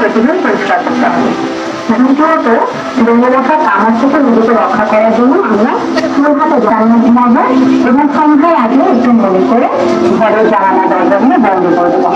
প্রতিদিন পরিষ্কার করতে হবে দ্বিতীয়ত কামড় থেকে রক্ষা করার জন্য আমরা ফুল হাতে জানানো ঘুমাবো এবং সন্ধ্যায় আগে একটু মনে করে ঘরের জানালা দরজাগুলো বন্ধ করে দেবো।